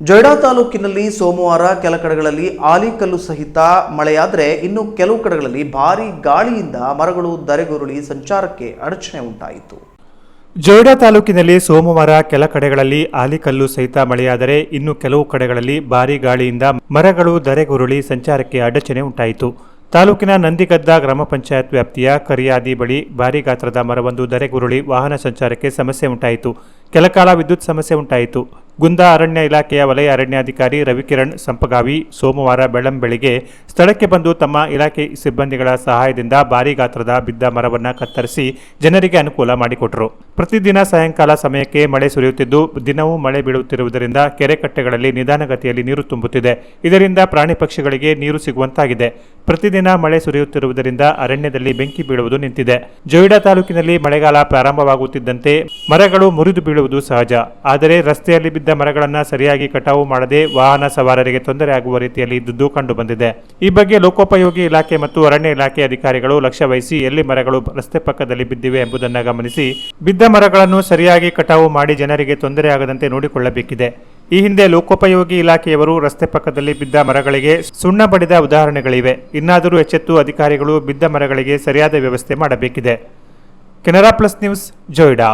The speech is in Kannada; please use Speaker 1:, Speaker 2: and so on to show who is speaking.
Speaker 1: ಜೊಯ್ಡಾ ತಾಲೂಕಿನಲ್ಲಿ ಸೋಮವಾರ ಕೆಲ ಕಡೆಗಳಲ್ಲಿ ಆಲಿಕಲ್ಲು ಸಹಿತ ಮಳೆಯಾದರೆ ಇನ್ನು ಕೆಲವು ಕಡೆಗಳಲ್ಲಿ ಭಾರೀ ಗಾಳಿಯಿಂದ ಮರಗಳು ಧರೆಗುರುಳಿ ಸಂಚಾರಕ್ಕೆ ಅಡಚಣೆ ಉಂಟಾಯಿತು.
Speaker 2: ಜೊಯ್ಡಾ ತಾಲೂಕಿನಲ್ಲಿ ಸೋಮವಾರ ಕೆಲ ಕಡೆಗಳಲ್ಲಿ ಆಲಿಕಲ್ಲು ಸಹಿತ ಮಳೆಯಾದರೆ ಇನ್ನು ಕೆಲವು ಕಡೆಗಳಲ್ಲಿ ಭಾರೀ ಗಾಳಿಯಿಂದ ಮರಗಳು ಧರೆಗುರುಳಿ ಸಂಚಾರಕ್ಕೆ ಅಡಚಣೆ ಉಂಟಾಯಿತು. ತಾಲೂಕಿನ ನಂದಿಗದ್ದ ಗ್ರಾಮ ಪಂಚಾಯತ್ ವ್ಯಾಪ್ತಿಯ ಕರಿಯಾದಿ ಬಳಿ ಭಾರೀ ಗಾತ್ರದ ಮರವೊಂದು ಧರೆಗುರುಳಿ ವಾಹನ ಸಂಚಾರಕ್ಕೆ ಸಮಸ್ಯೆ ಉಂಟಾಯಿತು. ಕೆಲಕಾಲ ವಿದ್ಯುತ್ ಸಮಸ್ಯೆ ಉಂಟಾಯಿತು. ಗುಂದ ಅರಣ್ಯ ಇಲಾಖೆಯ ವಲಯ ಅರಣ್ಯಾಧಿಕಾರಿ ರವಿಕಿರಣ್ ಸಂಪಗಾವಿ ಸೋಮವಾರ ಬೆಳ್ಳಂಬೆಳಿಗ್ಗೆ ಸ್ಥಳಕ್ಕೆ ಬಂದು ತಮ್ಮ ಇಲಾಖೆ ಸಿಬ್ಬಂದಿಗಳ ಸಹಾಯದಿಂದ ಭಾರೀ ಗಾತ್ರದ ಬಿದ್ದ ಮರವನ್ನು ಕತ್ತರಿಸಿ ಜನರಿಗೆ ಅನುಕೂಲ ಮಾಡಿಕೊಟ್ಟರು ಪ್ರತಿದಿನ ಸಾಯಂಕಾಲ ಸಮಯಕ್ಕೆ ಮಳೆ ಸುರಿಯುತ್ತಿದ್ದು, ದಿನವೂ ಮಳೆ ಬೀಳುತ್ತಿರುವುದರಿಂದ ಕೆರೆ ಕಟ್ಟೆಗಳಲ್ಲಿ ನಿಧಾನಗತಿಯಲ್ಲಿ ನೀರು ತುಂಬುತ್ತಿದೆ. ಇದರಿಂದ ಪ್ರಾಣಿ ಪಕ್ಷಿಗಳಿಗೆ ನೀರು ಸಿಗುವಂತಾಗಿದೆ. ಪ್ರತಿದಿನ ಮಳೆ ಸುರಿಯುತ್ತಿರುವುದರಿಂದ ಅರಣ್ಯದಲ್ಲಿ ಬೆಂಕಿ ಬೀಳುವುದು ನಿಂತಿದೆ. ಜೋಯಿಡಾ ತಾಲೂಕಿನಲ್ಲಿ ಮಳೆಗಾಲ ಪ್ರಾರಂಭವಾಗುತ್ತಿದ್ದಂತೆ ಮರಗಳು ಮುರಿದು ಬೀಳುವುದು ಸಹಜ. ಆದರೆ ರಸ್ತೆಯಲ್ಲಿ ಬಿದ್ದ ಮರಗಳನ್ನು ಸರಿಯಾಗಿ ಕಟಾವು ಮಾಡದೆ ವಾಹನ ಸವಾರರಿಗೆ ತೊಂದರೆ ಆಗುವ ರೀತಿಯಲ್ಲಿ ಇದ್ದುದು ಕಂಡುಬಂದಿದೆ. ಈ ಬಗ್ಗೆ ಲೋಕೋಪಯೋಗಿ ಇಲಾಖೆ ಮತ್ತು ಅರಣ್ಯ ಇಲಾಖೆ ಅಧಿಕಾರಿಗಳು ಲಕ್ಷ್ಯ ವಹಿಸಿ ಎಲ್ಲಿ ಮರಗಳು ರಸ್ತೆ ಪಕ್ಕದಲ್ಲಿ ಬಿದ್ದಿವೆ ಎಂಬುದನ್ನು ಗಮನಿಸಿ, ಬಿದ್ದ ಮರಗಳನ್ನು ಸರಿಯಾಗಿ ಕಟಾವು ಮಾಡಿ ಜನರಿಗೆ ತೊಂದರೆ ಆಗದಂತೆ ನೋಡಿಕೊಳ್ಳಬೇಕಿದೆ. ಈ ಹಿಂದೆ ಲೋಕೋಪಯೋಗಿ ಇಲಾಖೆಯವರು ರಸ್ತೆ ಪಕ್ಕದಲ್ಲಿ ಬಿದ್ದ ಮರಗಳಿಗೆ ಸುಣ್ಣ ಬಡಿದ ಉದಾಹರಣೆಗಳಿವೆ. ಇನ್ನಾದರೂ ಎಚ್ಚೆತ್ತು ಅಧಿಕಾರಿಗಳು ಬಿದ್ದ ಮರಗಳಿಗೆ ಸರಿಯಾದ ವ್ಯವಸ್ಥೆ ಮಾಡಬೇಕಿದೆ. Canara Plus News, Joida.